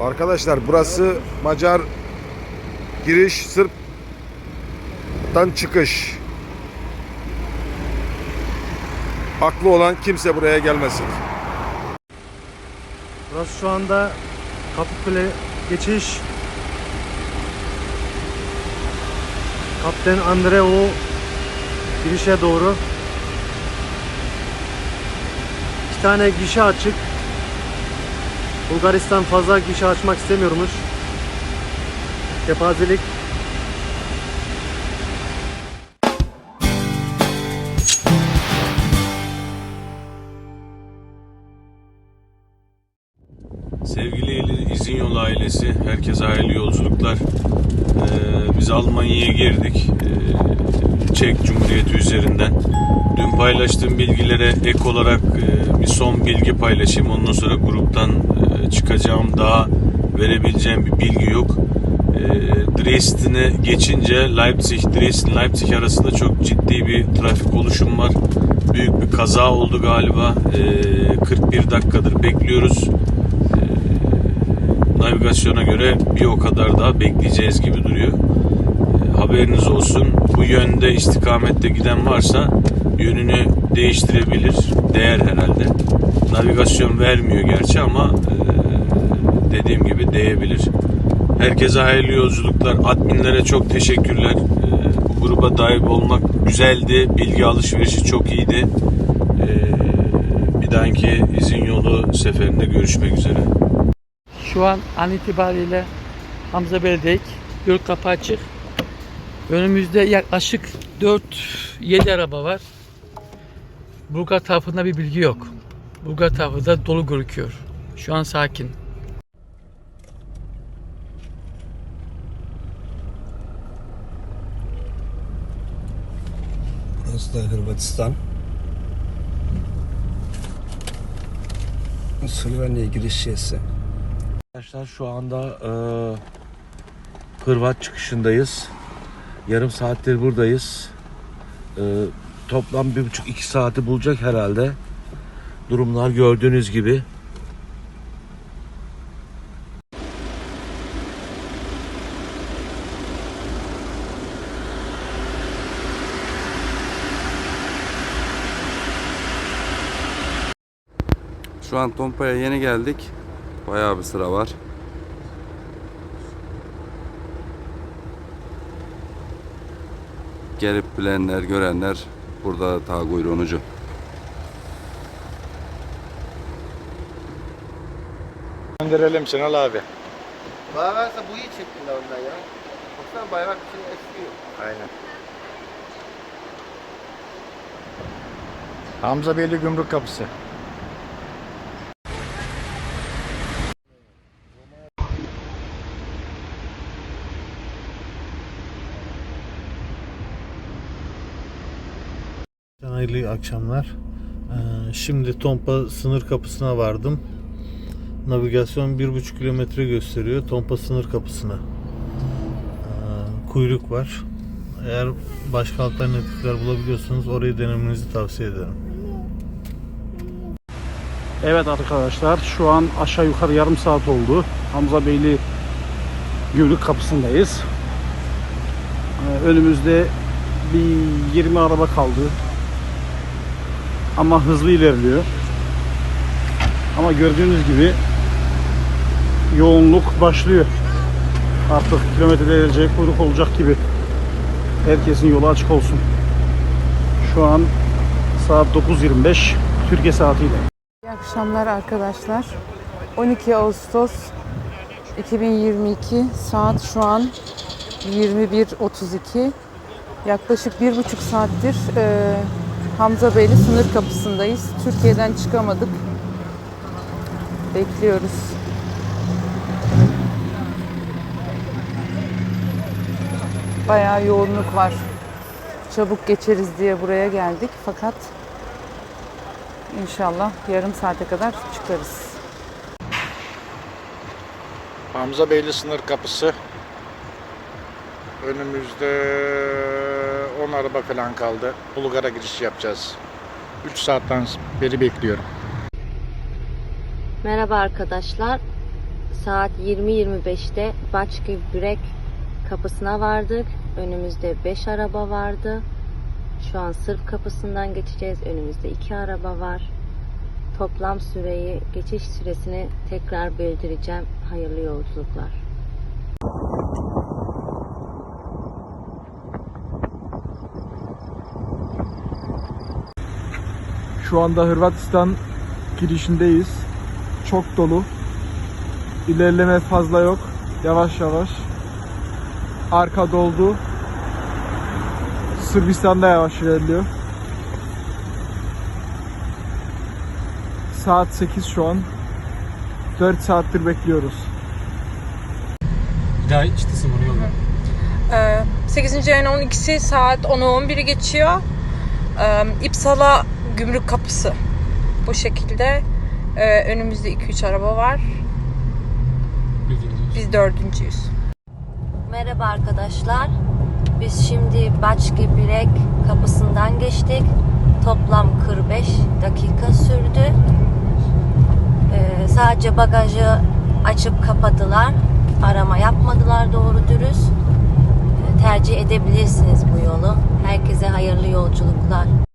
Arkadaşlar burası Macar giriş Sırp'tan çıkış. Aklı olan kimse buraya gelmesin. Burası şu anda Kapıkule geçiş. Kaptan Andreu girişe doğru. İki tane gişe açık. Bulgaristan fazla gişe açmak istemiyormuş. Kepazelik Sevgili İl- İzin Yolu ailesi, herkese hayırlı yolculuklar. Ee, biz Almanya'ya girdik. Ee, Çek Cumhuriyeti üzerinden. Dün paylaştığım bilgilere ek olarak e, bir son bilgi paylaşayım. Ondan sonra gruptan e, çıkacağım daha verebileceğim bir bilgi yok. E, Dresden'e geçince Leipzig, Dresden, Leipzig arasında çok ciddi bir trafik oluşum var. Büyük bir kaza oldu galiba. E, 41 dakikadır bekliyoruz navigasyona göre bir o kadar daha bekleyeceğiz gibi duruyor. Haberiniz olsun. Bu yönde istikamette giden varsa yönünü değiştirebilir. Değer herhalde. Navigasyon vermiyor gerçi ama e, dediğim gibi değebilir. Herkese hayırlı yolculuklar. Adminlere çok teşekkürler. E, bu gruba dahil olmak güzeldi. Bilgi alışverişi çok iyiydi. E, bir dahaki izin yolu seferinde görüşmek üzere. Şu an an itibariyle Hamza Bey'deyiz. Yol kapağı açık. Önümüzde yaklaşık 4-7 araba var. Bulgar tarafında bir bilgi yok. Bulgar tarafı da dolu gözüküyor. Şu an sakin. Burası da Hırvatistan. Slovenya giriş şeysi. Arkadaşlar şu anda e, Hırvat çıkışındayız. Yarım saattir buradayız. E, toplam bir buçuk iki saati bulacak herhalde. Durumlar gördüğünüz gibi. Şu an Tompa'ya yeni geldik. Bayağı bir sıra var. Gelip bilenler, görenler burada ta kuyruğun ucu. Gönderelim Şenol abi. Bağlarsa bu iyi çektin de ondan ya. Baksana bayrak bir şey eskiyor. Aynen. Hamza Beyli Gümrük Kapısı. Hayırlı akşamlar. Ee, Şimdi Tompa sınır kapısına vardım. Navigasyon 1,5 kilometre gösteriyor Tompa sınır kapısına. Ee, Kuyruk var. Eğer başka alternatifler bulabiliyorsanız orayı denemenizi tavsiye ederim. Evet arkadaşlar şu an aşağı yukarı yarım saat oldu. Hamza Beyli gümrük kapısındayız. Ee, Önümüzde bir 20 araba kaldı. Ama hızlı ilerliyor. Ama gördüğünüz gibi yoğunluk başlıyor. Artık kilometrelerce kuyruk olacak gibi. Herkesin yolu açık olsun. Şu an saat 9.25 Türkiye saatiyle. İyi akşamlar arkadaşlar. 12 Ağustos 2022 saat şu an 21.32. Yaklaşık bir buçuk saattir Hamza Beyli sınır kapısındayız. Türkiye'den çıkamadık. Bekliyoruz. Bayağı yoğunluk var. Çabuk geçeriz diye buraya geldik fakat İnşallah yarım saate kadar çıkarız. Hamza Beyli sınır kapısı. Önümüzde 10 araba falan kaldı. Bulgar'a giriş yapacağız. 3 saatten beri bekliyorum. Merhaba arkadaşlar. saat 20.25'te Başki Bürek kapısına vardık. Önümüzde 5 araba vardı. Şu an Sırp kapısından geçeceğiz. Önümüzde 2 araba var. Toplam süreyi, geçiş süresini tekrar bildireceğim. Hayırlı yolculuklar. Şu anda Hırvatistan girişindeyiz. Çok dolu. İlerleme fazla yok. Yavaş yavaş. Arka doldu. Sırbistan'da yavaş ilerliyor. Saat 8 şu an. 4 saattir bekliyoruz. Ee, 8. ayın 12'si saat 10'u 11'i geçiyor. Ee, İpsala gümrük kapısı. Bu şekilde. Ee, önümüzde 2-3 araba var. Biz dördüncüyüz. Merhaba arkadaşlar. Biz şimdi Başki Bürek kapısından geçtik. Toplam 45 dakika sürdü. Ee, sadece bagajı açıp kapadılar. Arama yapmadılar doğru dürüst. Ee, tercih edebilirsiniz bu yolu. Herkese hayırlı yolculuklar.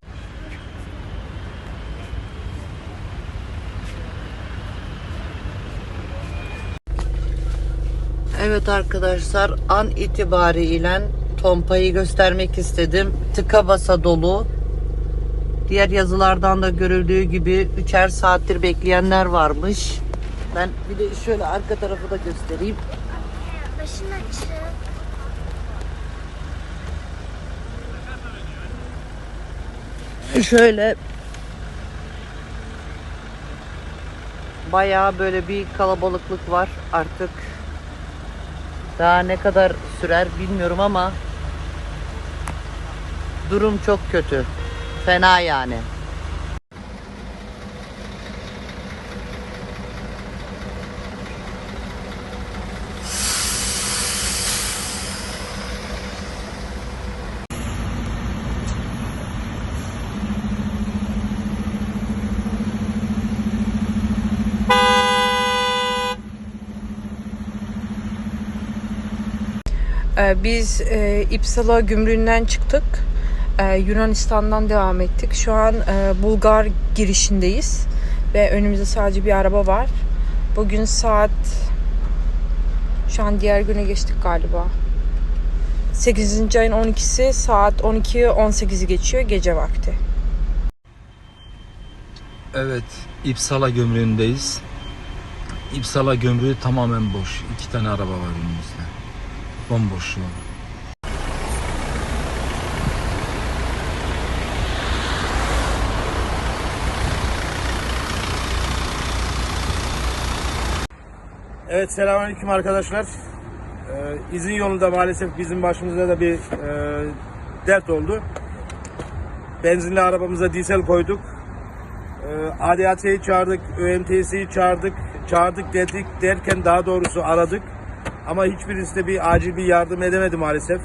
Evet arkadaşlar an itibariyle Tompa'yı göstermek istedim. Tıka basa dolu. Diğer yazılardan da görüldüğü gibi üçer saattir bekleyenler varmış. Ben bir de şöyle arka tarafı da göstereyim. Başın açık. Şöyle bayağı böyle bir kalabalıklık var artık. Daha ne kadar sürer bilmiyorum ama durum çok kötü. Fena yani. Ee, Biz e, İpsala gümrüğünden çıktık. Ee, Yunanistan'dan devam ettik. Şu an e, Bulgar girişindeyiz. Ve önümüzde sadece bir araba var. Bugün saat... Şu an diğer güne geçtik galiba. 8. ayın 12'si saat 12.18'i geçiyor gece vakti. Evet, İpsala gömrüğündeyiz. İpsala gömrüğü tamamen boş. İki tane araba var önümüzde. Bomboş. Evet selamünaleyküm arkadaşlar. Ee, izin yolunda maalesef bizim başımıza da bir e, dert oldu. Benzinli arabamıza diesel koyduk. Ee, ADAT'yi çağırdık, ÖMTS'yi çağırdık. Çağırdık dedik derken daha doğrusu aradık. Ama hiçbirisi de bir acil bir yardım edemedi maalesef.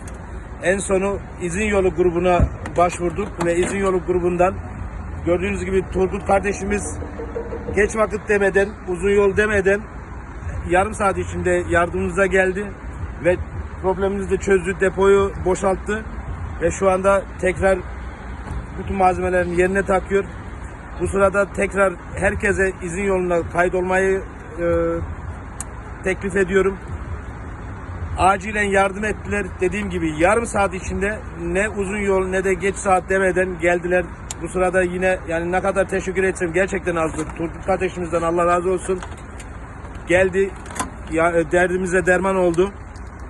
En sonu izin yolu grubuna başvurduk ve izin yolu grubundan gördüğünüz gibi Turgut kardeşimiz geç vakit demeden, uzun yol demeden yarım saat içinde yardımımıza geldi ve problemimizi de çözdü, depoyu boşalttı ve şu anda tekrar bütün malzemelerin yerine takıyor. Bu sırada tekrar herkese izin yoluna kaydolmayı e, teklif ediyorum. Acilen yardım ettiler. Dediğim gibi yarım saat içinde ne uzun yol ne de geç saat demeden geldiler. Bu sırada yine yani ne kadar teşekkür etsem gerçekten azdır. Turgut kardeşimizden Allah razı olsun geldi. Ya, e, derdimize derman oldu.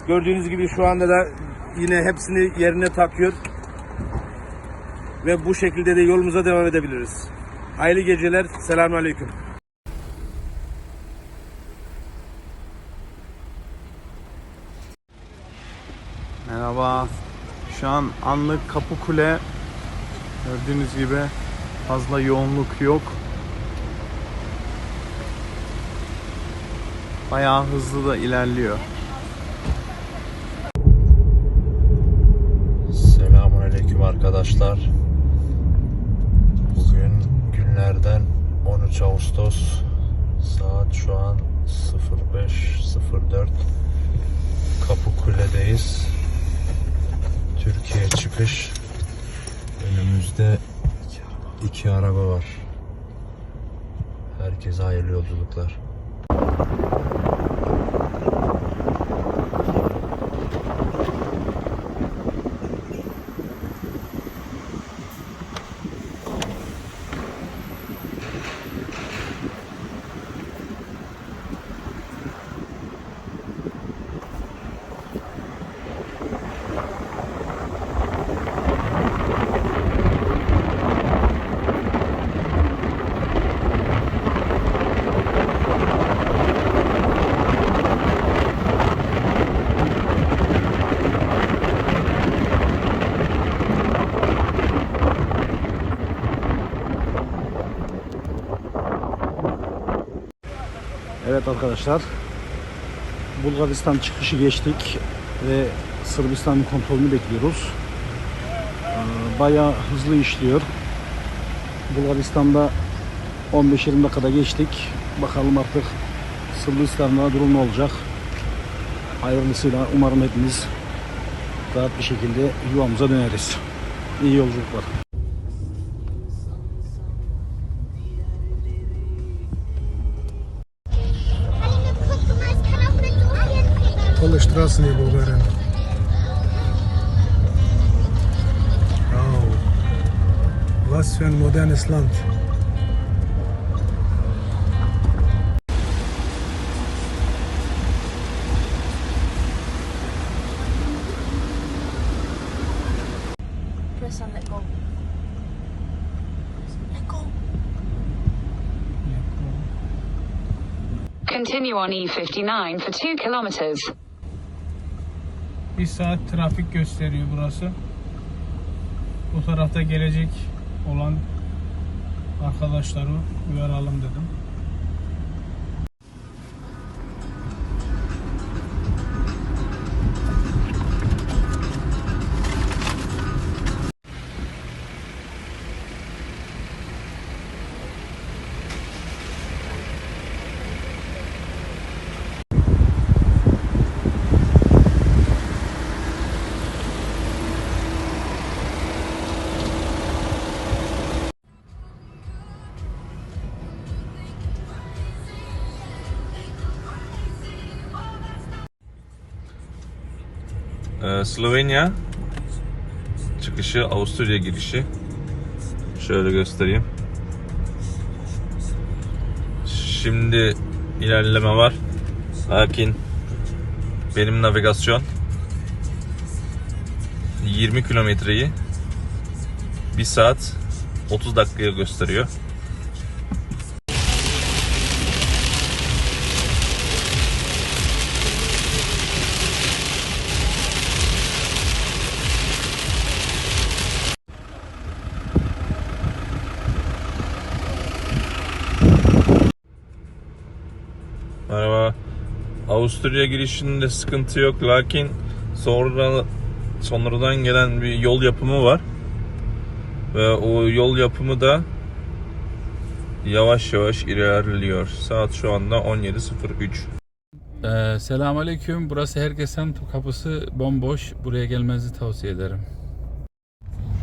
Gördüğünüz gibi şu anda da yine hepsini yerine takıyor. Ve bu şekilde de yolumuza devam edebiliriz. Hayırlı geceler. Selamünaleyküm. Merhaba. Şu an anlık Kapıkule gördüğünüz gibi fazla yoğunluk yok. Bayağı hızlı da ilerliyor. Selamünaleyküm arkadaşlar. Bugün günlerden 13 Ağustos saat şu an 05.30 05.04 Kapıkule'deyiz. Türkiye çıkış. Önümüzde iki araba var. Herkese hayırlı yolculuklar. Evet arkadaşlar. Bulgaristan çıkışı geçtik ve Sırbistan'ın kontrolünü bekliyoruz. Ee, Bayağı hızlı işliyor. Bulgaristan'da 15-20 dakikada geçtik. Bakalım artık Sırbistan'da durum ne olacak. Hayırlısıyla umarım hepimiz rahat bir şekilde yuvamıza döneriz. İyi yolculuklar. Tolle Straßen hier, oh. Bulgarien. Wow. Was für ein modernes Land. Press on let go. Let go. Continue on E59 for 2 kilometers. Bir saat trafik gösteriyor burası. Bu tarafta gelecek olan arkadaşları uyaralım dedim. Ee, Slovenya çıkışı Avusturya girişi. Şöyle göstereyim. Şimdi ilerleme var. Lakin benim navigasyon 20 kilometreyi 1 saat 30 dakikaya gösteriyor. Avusturya girişinde sıkıntı yok lakin sonra sonradan gelen bir yol yapımı var. Ve o yol yapımı da yavaş yavaş ilerliyor. Saat şu anda 17.03. Ee, Selamünaleyküm. Burası herkesin kapısı bomboş. Buraya gelmenizi tavsiye ederim.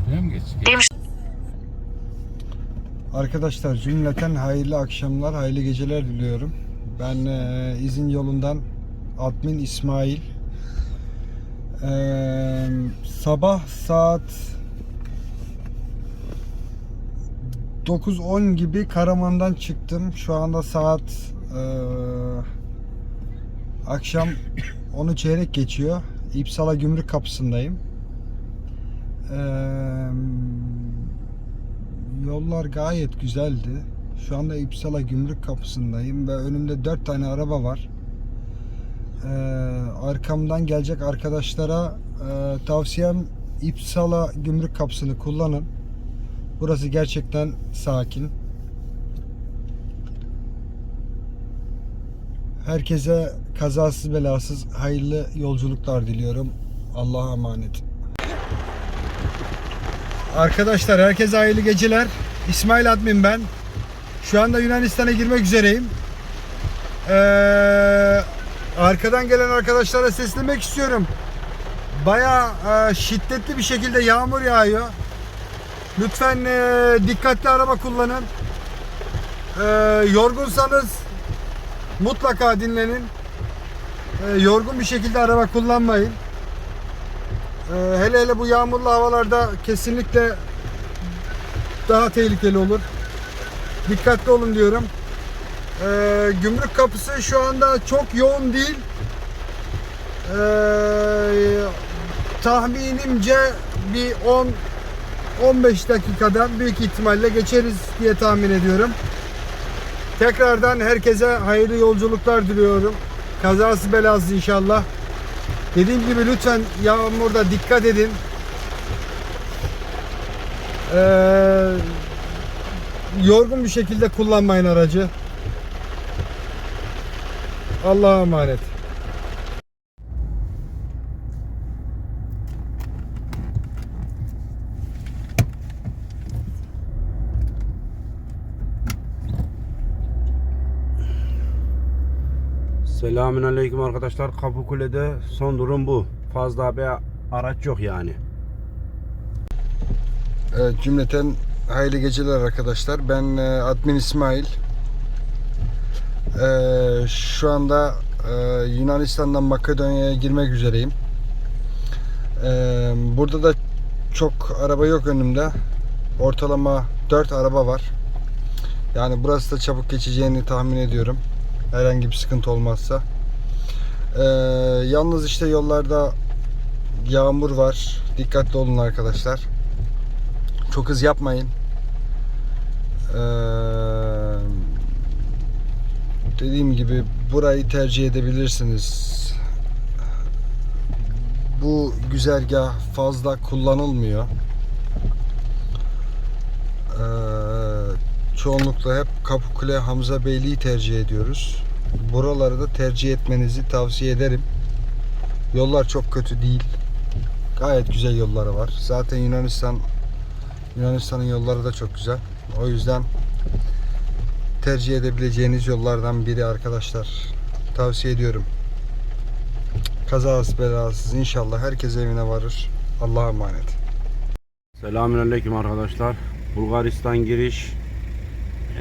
Şuraya mı geç? geç? Arkadaşlar cümleten hayırlı akşamlar, hayırlı geceler diliyorum. Ben e, izin yolundan admin İsmail. E, sabah saat 9-10 gibi Karaman'dan çıktım. Şu anda saat e, akşam 10'u çeyrek geçiyor. İpsala Gümrük kapısındayım. Eee Yollar gayet güzeldi. Şu anda İpsala Gümrük kapısındayım ve önümde dört tane araba var. Ee, arkamdan gelecek arkadaşlara e, tavsiyem İpsala Gümrük kapısını kullanın. Burası gerçekten sakin. Herkese kazasız belasız hayırlı yolculuklar diliyorum. Allah'a emanet. Arkadaşlar herkese hayırlı geceler. İsmail Admin ben. Şu anda Yunanistan'a girmek üzereyim. Ee, arkadan gelen arkadaşlara seslemek istiyorum. Baya şiddetli bir şekilde yağmur yağıyor. Lütfen e, dikkatli araba kullanın. E, yorgunsanız mutlaka dinlenin. E, yorgun bir şekilde araba kullanmayın. E, hele hele bu yağmurlu havalarda kesinlikle daha tehlikeli olur. Dikkatli olun diyorum. E, gümrük kapısı şu anda çok yoğun değil. E, tahminimce bir 10 15 dakikada büyük ihtimalle geçeriz diye tahmin ediyorum. Tekrardan herkese hayırlı yolculuklar diliyorum. Kazası belası inşallah. Dediğim gibi lütfen yağmurda dikkat edin. Ee, yorgun bir şekilde kullanmayın aracı. Allah'a emanet. Selamünaleyküm arkadaşlar. Kapıkule'de son durum bu. Fazla bir araç yok yani. Evet, cümleten hayırlı geceler arkadaşlar. Ben e, admin İsmail. E, şu anda e, Yunanistan'dan Makedonya'ya girmek üzereyim. E, burada da çok araba yok önümde. Ortalama 4 araba var. Yani burası da çabuk geçeceğini tahmin ediyorum. Herhangi bir sıkıntı olmazsa. E, yalnız işte yollarda yağmur var. Dikkatli olun arkadaşlar. Çok hız yapmayın. Ee, dediğim gibi burayı tercih edebilirsiniz. Bu güzergah fazla kullanılmıyor. Ee, çoğunlukla hep Kapıkule Hamza Beyliği tercih ediyoruz. Buraları da tercih etmenizi tavsiye ederim. Yollar çok kötü değil. Gayet güzel yolları var. Zaten Yunanistan Yunanistan'ın yolları da çok güzel. O yüzden tercih edebileceğiniz yollardan biri arkadaşlar. Tavsiye ediyorum. Kazasız belasız inşallah herkes evine varır. Allah'a emanet. Selamünaleyküm arkadaşlar. Bulgaristan giriş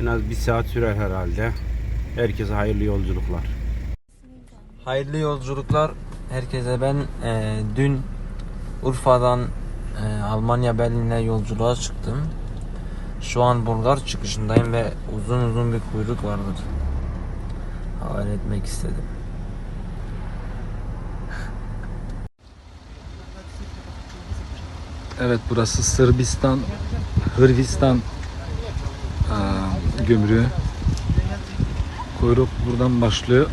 en az bir saat sürer herhalde. Herkese hayırlı yolculuklar. Hayırlı yolculuklar herkese. Ben e, dün Urfa'dan e, Almanya Berlin'e yolculuğa çıktım. Şu an Bulgar çıkışındayım ve uzun uzun bir kuyruk vardır. Havale etmek istedim. Evet burası Sırbistan, Hırvistan gümrüğü. Kuyruk buradan başlıyor.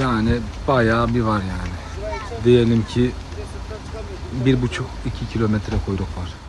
Yani bayağı bir var yani. Diyelim ki bir buçuk iki kilometre kuyruk var.